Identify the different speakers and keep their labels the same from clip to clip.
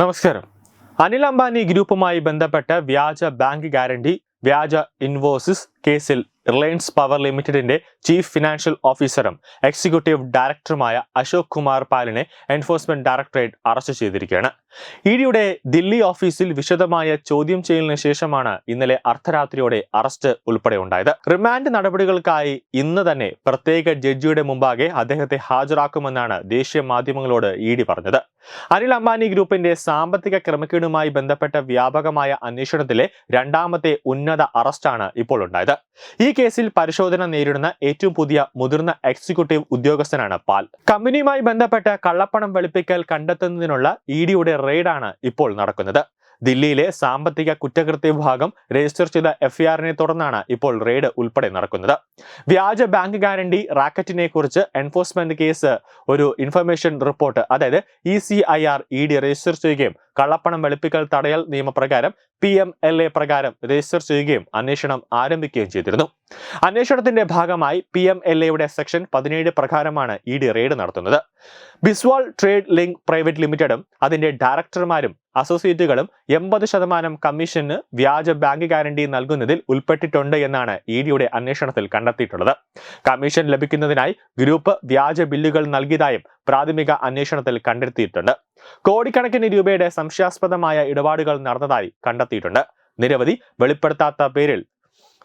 Speaker 1: നമസ്കാരം. അനിൽ അംബാനി ഗ്രൂപ്പുമായി ബന്ധപ്പെട്ട വ്യാജ ബാങ്ക് ഗ്യാരണ്ടി വ്യാജ ഇൻവോസിസ് കേസിൽ റിലയൻസ് പവർ ലിമിറ്റഡിന്റെ ചീഫ് ഫിനാൻഷ്യൽ ഓഫീസറും എക്സിക്യൂട്ടീവ് ഡയറക്ടറുമായ അശോക് കുമാർ പാലിനെ എൻഫോഴ്സ്മെന്റ് ഡയറക്ടറേറ്റ് അറസ്റ്റ് ചെയ്തിരിക്കുകയാണ്. ഇഡിയുടെ ദില്ലി ഓഫീസിൽ വിശദമായ ചോദ്യം ചെയ്യലിന് ശേഷമാണ് ഇന്നലെ അർദ്ധരാത്രിയോടെ അറസ്റ്റ് ഉൾപ്പെടെ ഉണ്ടായത്. റിമാൻഡ് നടപടികൾക്കായി ഇന്ന് തന്നെ പ്രത്യേക ജഡ്ജിയുടെ മുമ്പാകെ അദ്ദേഹത്തെ ഹാജരാക്കുമെന്നാണ് ദേശീയ മാധ്യമങ്ങളോട് ഇഡി പറഞ്ഞത്. അനിൽ അംബാനി ഗ്രൂപ്പിന്റെ സാമ്പത്തിക ക്രമക്കേടുമായി ബന്ധപ്പെട്ട വ്യാപകമായ അന്വേഷണത്തിലെ രണ്ടാമത്തെ ഉന്നത അറസ്റ്റാണ് ഇപ്പോൾ ഉണ്ടായത്. ഈ കേസിൽ പരിശോധന നേരിടുന്ന ഏറ്റവും പുതിയ മുതിർന്ന എക്സിക്യൂട്ടീവ് ഉദ്യോഗസ്ഥനാണ് പാൽ. കമ്പനിയുമായി ബന്ധപ്പെട്ട കള്ളപ്പണം വെളുപ്പിക്കൽ കണ്ടെത്തുന്നതിനുള്ള ഇ ഡിയുടെ റെയ്ഡാണ് ഇപ്പോൾ നടക്കുന്നത്. ദില്ലിയിലെ സാമ്പത്തിക കുറ്റകൃത്യ വിഭാഗം രജിസ്റ്റർ ചെയ്ത എഫ്ഐആറിനെ തുടർന്നാണ് ഇപ്പോൾ റെയ്ഡ് ഉൾപ്പെടെ നടക്കുന്നത്. വ്യാജ ബാങ്ക് ഗ്യാരണ്ടി റാക്കറ്റിനെ കുറിച്ച് എൻഫോഴ്സ്മെന്റ് കേസ് ഒരു ഇൻഫർമേഷൻ റിപ്പോർട്ട് അതായത് E C I R E D register ചെയ്യുകയും കള്ളപ്പണം വെളുപ്പിക്കൽ തടയൽ നിയമപ്രകാരം പി എം എൽ എ പ്രകാരം രജിസ്റ്റർ ചെയ്യുകയും അന്വേഷണം ആരംഭിക്കുകയും ചെയ്തിരുന്നു. അന്വേഷണത്തിന്റെ ഭാഗമായി പി എം എൽ എയുടെ സെക്ഷൻ പതിനേഴ് പ്രകാരമാണ് ഇ ഡി റെയ്ഡ് നടത്തുന്നത്. ബിസ്വാൾ ട്രേഡ് ലിങ്ക് പ്രൈവറ്റ് ലിമിറ്റഡും അതിന്റെ ഡയറക്ടർമാരും അസോസിയേറ്റുകളും എൺപത് ശതമാനം കമ്മീഷന് വ്യാജ ബാങ്ക് ഗ്യാരണ്ടി നൽകുന്നതിൽ ഉൾപ്പെട്ടിട്ടുണ്ട് എന്നാണ് ഇ ഡിയുടെ അന്വേഷണത്തിൽ കണ്ടെത്തിയിട്ടുള്ളത്. കമ്മീഷൻ ലഭിക്കുന്നതിനായി ഗ്രൂപ്പ് വ്യാജ ബില്ലുകൾ നൽകിയതായും പ്രാഥമിക അന്വേഷണത്തിൽ കണ്ടെത്തിയിട്ടുണ്ട്. കോടിക്കണക്കിന് രൂപയുടെ സംശയാസ്പദമായ ഇടപാടുകൾ നടന്നതായി കണ്ടെത്തിയിട്ടുണ്ട്. നിരവധി വെളിപ്പെടുത്താത്ത പേരിൽ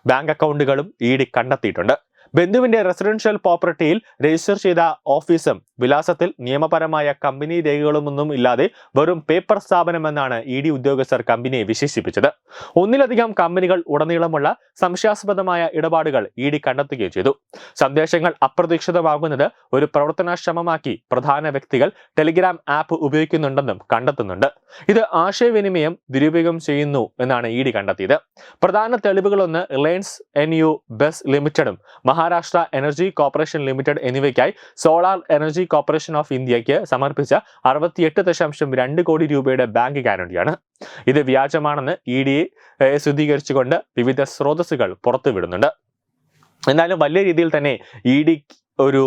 Speaker 1: ബാങ്ക് അക്കൗണ്ടുകളും ഇ ഡി കണ്ടെത്തിയിട്ടുണ്ട്. ബന്ധുവിന്റെ റെസിഡൻഷ്യൽ പ്രോപ്പർട്ടിയിൽ രജിസ്റ്റർ ചെയ്ത ഓഫീസും വിലാസത്തിൽ നിയമപരമായ കമ്പനി രേഖകളൊന്നും ഇല്ലാതെ വെറും പേപ്പർ സ്ഥാപനമെന്നാണ് ഇ ഡി ഉദ്യോഗസ്ഥർ കമ്പനിയെ വിശേഷിപ്പിച്ചത്. ഒന്നിലധികം കമ്പനികൾ ഉടനീളമുള്ള സംശയാസ്പദമായ ഇടപാടുകൾ ഇ ഡി കണ്ടെത്തുകയും ചെയ്തു. സന്ദേശങ്ങൾ അപ്രതീക്ഷിതമാകുന്നത് ഒരു പ്രവർത്തനക്ഷമമാക്കി പ്രധാന വ്യക്തികൾ ടെലിഗ്രാം ആപ്പ് ഉപയോഗിക്കുന്നുണ്ടെന്നും കണ്ടെത്തുന്നുണ്ട്. ഇത് ആശയവിനിമയം ദുരുപയോഗം ചെയ്യുന്നു എന്നാണ് ഇ ഡി കണ്ടെത്തിയത്. പ്രധാന തെളിവുകളൊന്ന് റിലയൻസ് എൻ യു ബസ് ലിമിറ്റഡും മഹാരാഷ്ട്ര എനർജി കോർപ്പറേഷൻ ലിമിറ്റഡ് എന്നിവയ്ക്കായി സോളാർ എനർജി കോർപ്പറേഷൻ ഓഫ് ഇന്ത്യയ്ക്ക് സമർപ്പിച്ച അറുപത്തിയെട്ട് ദശാംശം രണ്ട് കോടി രൂപയുടെ ബാങ്ക് ഗ്യാരണ്ടിയാണ്. ഇത് വ്യാജമാണെന്ന് ഇ ഡി സ്ഥിരീകരിച്ചുകൊണ്ട് വിവിധ സ്രോതസ്സുകൾ പുറത്തുവിടുന്നുണ്ട്. എന്നാലും വലിയ രീതിയിൽ തന്നെ ഇ ഡി ഒരു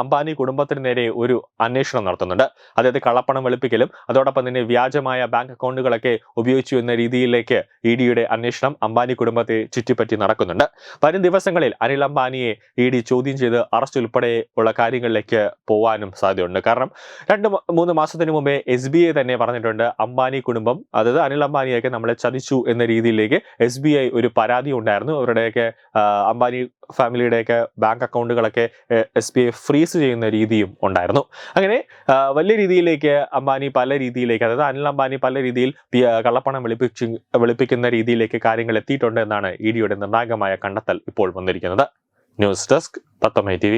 Speaker 1: അംബാനി കുടുംബത്തിന് നേരെ ഒരു അന്വേഷണം നടത്തുന്നുണ്ട്. അതായത് കള്ളപ്പണം വെളുപ്പിക്കലും അതോടൊപ്പം തന്നെ വ്യാജമായ ബാങ്ക് അക്കൗണ്ടുകളൊക്കെ ഉപയോഗിച്ചു എന്ന രീതിയിലേക്ക് ഇ ഡിയുടെ അന്വേഷണം അംബാനി കുടുംബത്തെ ചുറ്റിപ്പറ്റി നടക്കുന്നുണ്ട്. വരും ദിവസങ്ങളിൽ അനിൽ അംബാനിയെ ഇ ഡി ചോദ്യം ചെയ്ത് അറസ്റ്റ് ഉൾപ്പെടെ ഉള്ള കാര്യങ്ങളിലേക്ക് പോവാനും സാധ്യതയുണ്ട്. കാരണം രണ്ട് മൂന്ന് മാസത്തിന് മുമ്പേ എസ് ബി ഐ തന്നെ പറഞ്ഞിട്ടുണ്ട് അംബാനി കുടുംബം അതായത് അനിൽ അംബാനിയൊക്കെ നമ്മളെ ചതിച്ചു എന്ന രീതിയിലേക്ക് എസ് ഒരു പരാതി ഉണ്ടായിരുന്നു. അവരുടെയൊക്കെ അംബാനി ഫാമിലിയുടെയൊക്കെ ബാങ്ക് അക്കൗണ്ടുകളൊക്കെ എസ് ബി ഐ ഫ്രീസ് ചെയ്യുന്ന രീതിയും ഉണ്ടായിരുന്നു. അങ്ങനെ വലിയ രീതിയിലേക്ക് അംബാനി പല രീതിയിലേക്ക് അതായത് അനിൽ അംബാനി പല രീതിയിൽ കള്ളപ്പണം വെളുപ്പിച്ച് വെളുപ്പിക്കുന്ന രീതിയിലേക്ക് കാര്യങ്ങൾ എത്തിയിട്ടുണ്ട് എന്നാണ് ഇ ഡിയുടെ നിർണായകമായ കണ്ടെത്തൽ ഇപ്പോൾ വന്നിരിക്കുന്നത്. News desk തത്തമൈ T